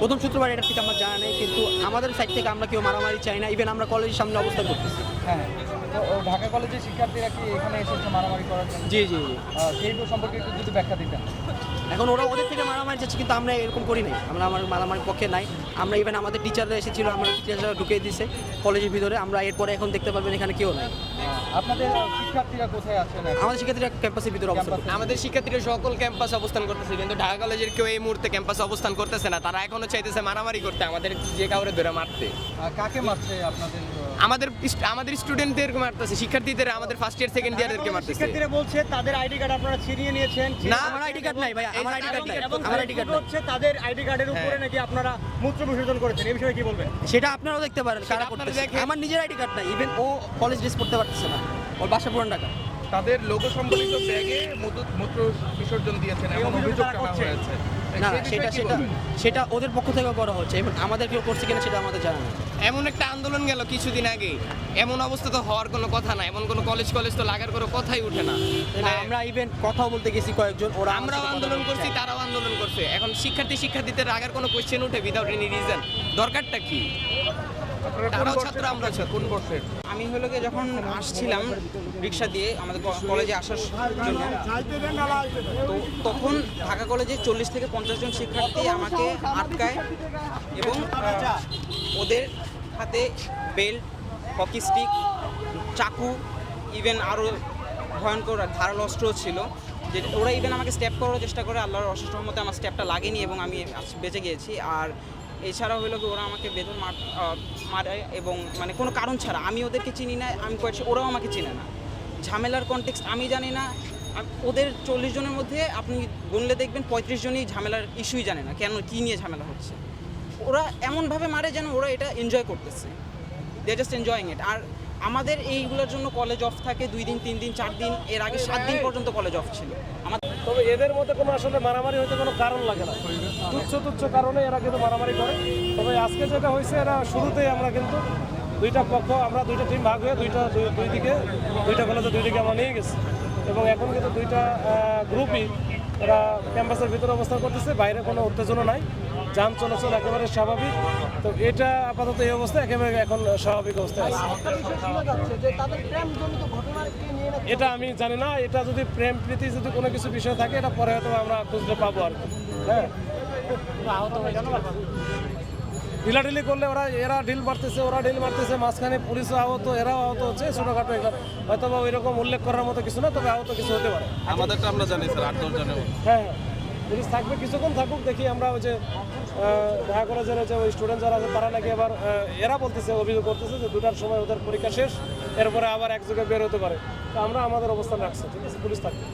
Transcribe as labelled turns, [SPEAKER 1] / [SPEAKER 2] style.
[SPEAKER 1] প্রথম সূত্রবার এটা ঠিক আমার জানা নেই, কিন্তু আমাদের সাইড থেকে আমরা কেউ মারামারি চাই না ইভেন আমরা কলেজের সামনে অবস্থান করতেছি।
[SPEAKER 2] হ্যাঁ। ঢাকা কলেজের শিক্ষার্থীরা কি এখানে এসেছে মারামারি করার জন্য?
[SPEAKER 1] জি জি জি।
[SPEAKER 2] সেই সম্পর্কে একটু যদি ব্যাখ্যা দিতেন।
[SPEAKER 1] এখন ওরা ওদের থেকে মারামারি যাচ্ছে কিন্তু আমরা এরকম করি নাই। আমরা আমার মারামারির পক্ষে নাই। আমরা ইভেন আমাদের টিচাররা এসেছিল আমরা টিচাররা ঢুকিয়ে দিছে কলেজের ভিতরে। আমরা এরপরে এখন দেখতে পারবেন এখানে কেউ নাই।
[SPEAKER 2] আপনাদের শিক্ষার্থীরা কোথায় আছেন?
[SPEAKER 1] আমাদের শিক্ষার্থীরা ক্যাম্পাসের ভিতরে অবস্থান
[SPEAKER 3] আমাদের শিক্ষার্থীরা সকল ক্যাম্পাস অবস্থান করতেছে কিন্তু ঢাকা কলেজের কেউ এই মুহূর্তে ক্যাম্পাসে অবস্থান করতেছে না। তারা এখনও চাইতেছে মারামারি করতে আমাদের যে কাউরে ধরে মারতে।
[SPEAKER 2] কাকে মারছে আপনাদের
[SPEAKER 3] আমাদের আমাদের স্টুডেন্টদের মারতেছে শিক্ষার্থীদের আমাদের ফার্স্ট ইয়ার সেকেন্ড ইয়ারদেরকে মারতেছে।
[SPEAKER 4] শিক্ষার্থীরা বলছে তাদের আইডি কার্ড আপনারা ছিনিয়ে নিয়েছেন।
[SPEAKER 3] না
[SPEAKER 1] আমার আইডি কার্ড নাই ভাই আমার আইডি কার্ড নাই আমার আইডি কার্ড
[SPEAKER 4] হচ্ছে তাদের আইডি কার্ডের উপরে নাকি আপনারা মূত্র বিসর্জন করেছেন এই বিষয়ে কি বলবেন?
[SPEAKER 1] সেটা আপনারাও দেখতে পারেন কারা করতেছে। আমার নিজের আইডি কার্ড নাই ইভেন ও কলেজ ড্রেস পড়তে পারতেছে না ওর বাসা পুরান ঢাকা।
[SPEAKER 5] তাদের লোগো সম্বলিত ব্যাগে মূত্র- বিসর্জন দিয়েছেন এমন
[SPEAKER 4] অভিযোগ।
[SPEAKER 5] হয়েছে।
[SPEAKER 1] না সেটা সেটা সেটা ওদের পক্ষ থেকে করা হচ্ছে। এবং আমাদের কেউ করছে কিনা সেটা আমাদের জানা নেই।
[SPEAKER 3] এমন একটা আন্দোলন গেল কিছুদিন আগে। এমন অবস্থা তো হওয়ার কোনো কথা না। এমন কোনো কলেজ কলেজ তো লাগার কোনো কথাই উঠে না।
[SPEAKER 1] না, আমরা ইভেন কথাও বলতে গেছি কয়েকজন ওরা
[SPEAKER 3] আমরাও আন্দোলন করছি তারাও আন্দোলন করছে। এখন শিক্ষার্থী শিক্ষার্থীদের রাগার কোনো কোয়েশ্চেন উঠে উইদাউট এনি রিজন দরকারটা কি? তারাও ছাত্র,
[SPEAKER 5] কোন বর্ষের
[SPEAKER 6] আমি হলো গিয়ে যখন আসছিলাম রিক্সা দিয়ে আমাদের কলেজে আসার জন্য তো তখন ঢাকা কলেজে চল্লিশ থেকে পঞ্চাশ জন শিক্ষার্থী আমাকে আটকায় এবং ওদের হাতে বেল্ট হকি স্টিক চাকু ইভেন আরও ভয়ঙ্কর ধারাল অস্ত্র ছিল যে ওরা ইভেন আমাকে স্টেপ করার চেষ্টা করে আল্লাহর অশেষ রহমতে আমার স্টেপটা লাগেনি এবং আমি বেঁচে গিয়েছি। আর এছাড়াও হলো কি ওরা আমাকে বেতন মার এবং মানে কোনো কারণ ছাড়া আমি ওদেরকে চিনি না, আমি কয়েছি ওরাও আমাকে চিনে না। ঝামেলার কনটেক্সট আমি জানি না। ওদের চল্লিশ জনের মধ্যে আপনি গুনলে দেখবেন পঁয়ত্রিশ জনই ঝামেলার ইস্যুই জানে না, কেন কী নিয়ে ঝামেলা হচ্ছে। ওরা এমনভাবে মারে যেন ওরা এটা এনজয় করতেছে। দে জাস্ট এনজয়িং ইট আর আমাদের এইগুলোর জন্য কলেজ অফ থাকে দুই দিন তিন দিন চার দিন এর আগে সাত দিন পর্যন্ত কলেজ অফ ছিল। আমাদের
[SPEAKER 4] তবে এদের মধ্যে কোনো আসলে মারামারি হইতে কোনো কারণ লাগে না। তুচ্ছ তুচ্ছ কারণে এরা কিন্তু মারামারি করে। তবে আজকে যেটা হয়েছে এরা শুরুতেই আমরা কিন্তু দুইটা পক্ষ আমরা দুইটা টিম ভাগ হয়ে দুইটা দুই- দুই দিকে দুইটা কলেজে দুই দিকে আমরা নিয়ে গেছি। এবং এখন কিন্তু দুইটা গ্রুপই এরা ক্যাম্পাসের ভিতরে অবস্থান করতেছে, বাইরে কোনো উত্তেজনা নাই। যান চলাচল একেবারে স্বাভাবিক। তো এটা আপাতত এই অবস্থা, একেবারে এখন স্বাভাবিক অবস্থায় আছে। এটা আমি জানি না, এটা যদি প্রেম প্রীতি যদি কোনো কিছু বিষয় থাকে, এটা পরে হয়তো আমরা খুঁজতে পাবো আর কি। হ্যাঁ। ঢিলাঢিলি করলে ওরা এরা ঢিল মারতেছে ওরা ঢিল মারতেছে মাঝখানে পুলিশও আহত এরাও আহত হচ্ছে ছোটোখাটো এগুলো হয়তো বা ওই রকম উল্লেখ করার মতো কিছু না তবে আহত কিছু হতে পারে।
[SPEAKER 5] আমাদেরটা আমরা জানি স্যার আট দশ জনের
[SPEAKER 4] হ্যাঁ হ্যাঁ। পুলিশ থাকবে কিছুক্ষণ থাকুক দেখি আমরা ওই যে ঢাকা কলেজের যে ওই স্টুডেন্ট যারা আছে তারা নাকি আবার এরা বলতেছে অভিযোগ করতেছে যে দুটার সময় ওদের পরীক্ষা শেষ এরপরে আবার এক জায়গায় বের হতে পারে। তো আমরা আমাদের অবস্থান রাখছি ঠিক আছে? পুলিশ থাকবে।